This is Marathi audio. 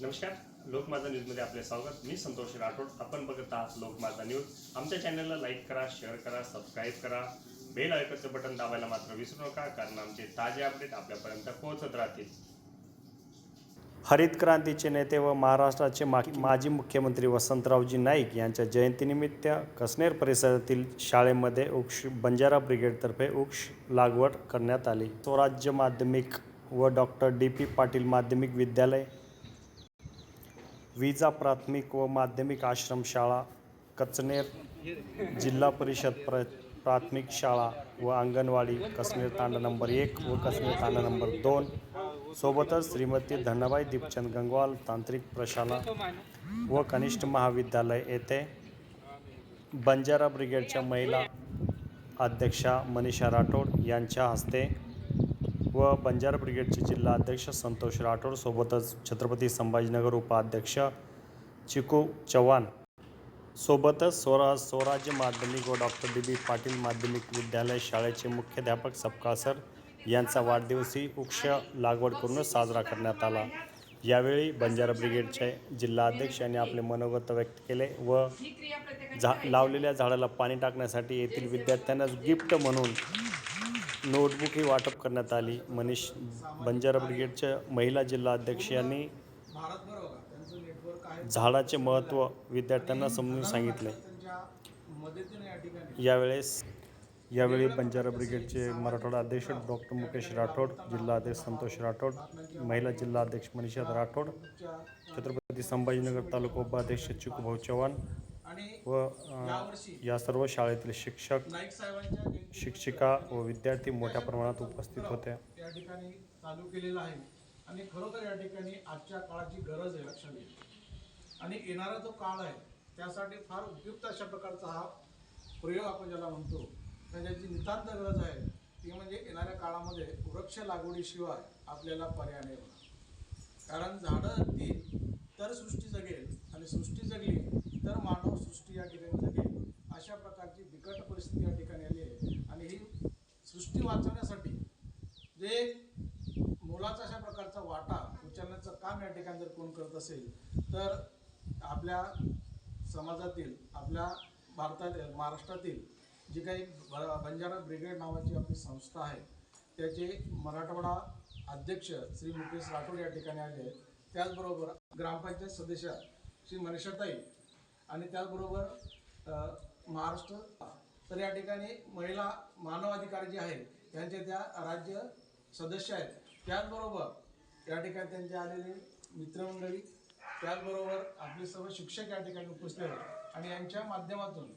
नमस्कार लोकमाता न्यूजमध्ये आपले स्वागत. मी संतोष राठोड. आपण बघत आहात लोकमाता न्यूज. आमच्या चॅनलला लाईक करा शेअर करा सबस्क्राईब करा. बेल ऐकतचं बटन दाबायला मात्र विसरू नका कारण आमचे ताजे अपडेट आपल्यापर्यंत पोहोचत राहतील. हरित क्रांतीचे नेते व महाराष्ट्राचे माजी मुख्यमंत्री वसंतरावजी नाईक यांच्या जयंतीनिमित्त कसनेर परिसरातील शाळेमध्ये उक्ष बंजारा ब्रिगेडतर्फे उक्ष लागवड करण्यात आली. स्वराज्य माध्यमिक व डॉक्टर डी पी पाटील माध्यमिक विद्यालय विजा प्राथमिक व माध्यमिक आश्रमशाळा कचनेर जिल्हा परिषद प्र प्राथमिक शाळा व अंगणवाडी कसनेर तांडा नंबर एक व कसनेर तांडा नंबर दोन. सोबतच श्रीमती धनाबाई दीपचंद गंगवाल तांत्रिक प्रशाला व कनिष्ठ महाविद्यालय येथे बंजारा ब्रिगेडच्या महिला अध्यक्षा मनीषा राठोड यांच्या हस्ते व बंजारा ब्रिगेडचे जिल्हा अध्यक्ष संतोष राठोड सोबतच छत्रपती संभाजीनगर उपाध्यक्ष चिकू चव्हाण सोबतच स्वरा स्वराज्य माध्यमिक व डॉक्टर डी बी पाटील माध्यमिक विद्यालय शाळेचे मुख्याध्यापक सपकाळ सर यांचा वाढदिवसी वृक्ष लागवड करून साजरा करण्यात आला. यावेळी बंजारा ब्रिगेडचे जिल्हा अध्यक्ष यांनी आपले मनोगत व्यक्त केले व झा लावलेल्या झाडाला पाणी टाकण्यासाठी येथील विद्यार्थ्यांना गिफ्ट म्हणून नोटबुकही वाटप करण्यात आली. मनीष बंजारा ब्रिगेडच्या महिला जिल्हा अध्यक्ष यांनी झाडाचे महत्त्व विद्यार्थ्यांना समजून सांगितले. यावेळेस यावेळी बंजारा ब्रिगेडचे मराठवाडा अध्यक्ष डॉक्टर मुकेश राठोड जिल्हा अध्यक्ष संतोष राठोड महिला जिल्हा अध्यक्ष मनीषा राठोड छत्रपती संभाजीनगर तालुका उपाध्यक्ष चिकूभाऊ चव्हाण व या सर्व शाळेतील शिक्षक शिक्षिका व विद्यार्थी मोठ्या प्रमाणात उपस्थित होत्या या ठिकाणी चालू केलेला आहे. आणि खरोखर या ठिकाणी आजच्या काळाची गरज आहे लक्षात घ्या. आणि येणारा जो काळ आहे त्यासाठी फार उपयुक्त अशा प्रकारचा हा प्रयोग आपण ज्याला म्हणतो तर ज्याची नितांत गरज आहे ती म्हणजे येणाऱ्या काळामध्ये वृक्ष लागवडीशिवाय आपल्याला पर्याय नाही होणार. कारण झाडं असतील तर सृष्टी जगेल आणि सृष्टी जगली तर मानव सृष्टी या ठिकाणी जगेल अशा प्रकारची बिकट परिस्थिती या ठिकाणी आली आहे. आणि ही सृष्टी वाचवण्यासाठी जे मोलाचा अशा प्रकारचा वाटा उचलण्याचं काम या ठिकाणी जर कोण करत असेल तर आपल्या समाजातील आपल्या भारतातील महाराष्ट्रातील जी काही बंजारा ब्रिगेड नावाची आपली संस्था आहे त्याचे मराठवाडा अध्यक्ष श्री मुकेश राठोड या ठिकाणी आले आहेत. त्याचबरोबर ग्रामपंचायत सदस्य श्री मनीषाताई आणि त्याचबरोबर महाराष्ट्र तर या ठिकाणी महिला मानवाधिकारी जे आहेत त्यांचे त्या राज्य सदस्य आहेत. त्याचबरोबर या ठिकाणी त्यांचे आलेले मित्रमंडळी त्याचबरोबर आपले सर्व शिक्षक या ठिकाणी उपस्थित आहेत. आणि यांच्या माध्यमातून